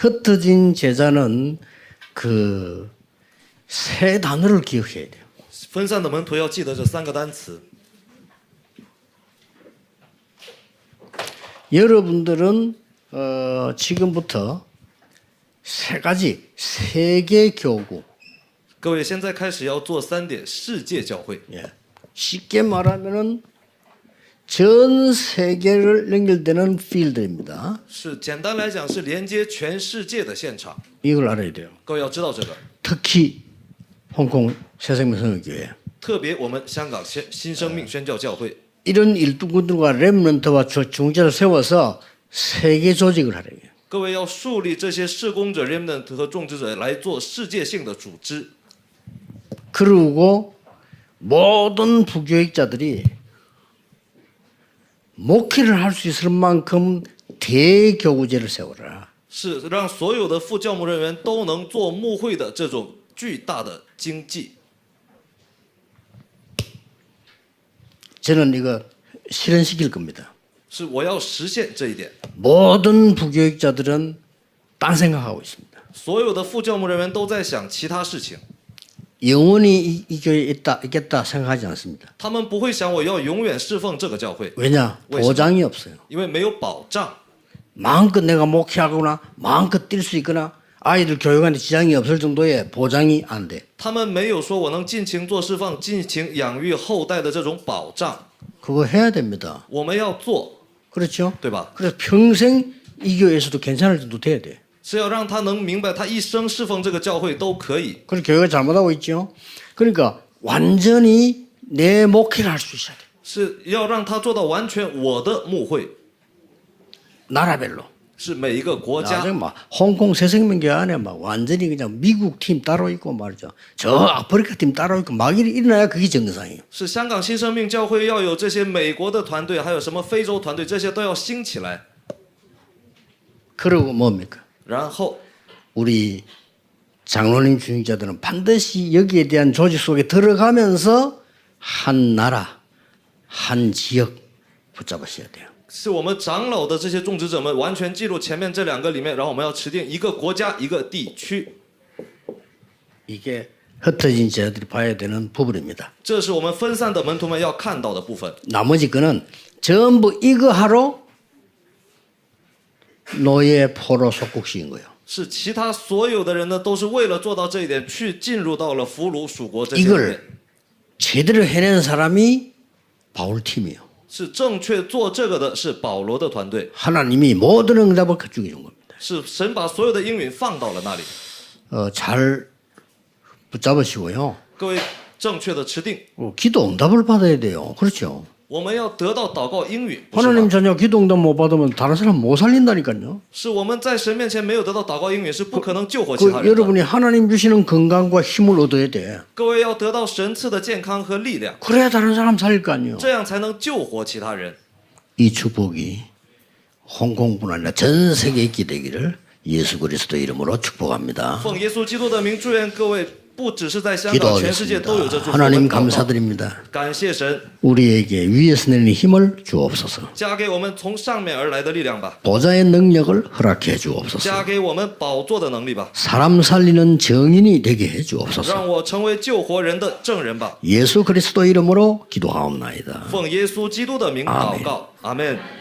흩어진 제자는 그 세 단어를 기억해야 돼요. 分散的门徒要记得这三个单词。 여러분들은 어, 지금부터 세 가지 세계 교구 各位，现在开始要做三点世界教会， 예. 쉽게 말하면은 전 세계를 연결되는 필드입니다. 是简单来讲是连接全世界的现场。 이걸 알아야 돼요. 各位要知道这个， 특히 홍콩 새생명성교회 特别我们香港新新生命宣教教会， 이런 일꾼들과 렘넌트와 조- 중재를 세워서 세계 조직을 하래요. 各位要树立这些事工者 remnant 和种植者来做世界性的组织。 그리고 모든 부교육자들이 목회를 할 수 있을 만큼 대교구제를 세워라. 是让所有的副教牧人员都能做牧会的这种巨大的经济。 저는 이거 실현시킬 겁니다. 是我要实现这一点。 모든 부교육자들은 딴 생각하고 있습니다. 所有的副教牧人员都在想其他事情， 영원히 이, 이 교회에 있다, 있겠다 생각하지 않습니다. 他们不会想我要永远侍奉这个教会， 왜냐? 왜 보장이 없어요. 因为没有保障。 마음껏 내가 목회하거나 마음껏 뛸 수 있거나 아이들 교육하는데 지장이 없을 정도의 보장이 안 돼. 他们没有说我能尽情做释放、尽情养育后代的这种保障， 그거 해야 됩니다. 我们要做， 그렇죠? 对吧？ 그래서 평생 이 교회에서도 괜찮을 정도 돼야 돼. 是要让他能明白，他一生侍奉这个教会都可以。 그래서 교회가 잘못하고 있죠. 그러니까 완전히 내 목회를 할 수 있어야 돼. 是要让他做到完全我的牧会， 나라별로. 是每一个国 나중에 家。 막 홍콩 새생명교회 안에 막 완전히 그냥 미국 팀 따로 있고 말이죠. 저 아프리카 팀 따로 있고 막 일- 일어나야 그게 정상이에요. 是香港新生命教会要有这些美国的团队，还有什么非洲团队，这些都要兴起来。 그리고 뭡니까? 然后 우리 장로님 중직자들은 반드시 여기에 대한 조직 속에 들어가면서 한 나라, 한 지역 붙잡으셔야 돼요. 是我们长老的这些种植者们完全记录前面这两个里面，然后我们要持定一个国家一个地区， 이게 흩어진 제자들이 봐야 되는 부분입니다. 这是我们分散的门徒们要看到的部分。 나머지 거는 전부 이거 하러 노예 포로 속국시인 거예요. 是其他所有的人呢，都是为了做到这一点，去进入到了俘虏属国这些里面 이걸 제대로 해낸 사람이 바울 팀이에요. 是正确做这个的是保罗的团队， 하나님이 모든 응답을 그쪽에 준 겁니다. 是神把所有的应允放到了那里。 어, 잘 붙잡으시고요. 各位正确的持定， 어, 기도 응답을 받아야 돼요. 그렇죠. 我们要得到祷告应允，不是 하나님 吗？ 자녀 기도 응답 못 받으면 다른 사람 못 살린다니까요. 是我们在神面前没有得到祷告应允，是不可能救活其 그 他人的。 여러분이 하나님 주시는 건강과 힘을 얻어야 돼. 各位要得到神赐的健康和力量， 그래야 다른 사람 살릴 거 아니에요. 这样才能救活其他人。 이 축복이 홍콩뿐 아니라 전 세계에 있게 되기를 예수 그리스도 이름으로 축복합니다. 奉耶稣基督的名，祝愿各位 기도하겠습니다. 하나님 감사드립니다. 우리에게 위에서 내리는 힘을 주옵소서. 보좌의 능력을 허락해 주옵소서. 사람 살리는 정인이 되게 해 주옵소서. 예수 그리스도 이름으로 기도하옵나이다. 아멘.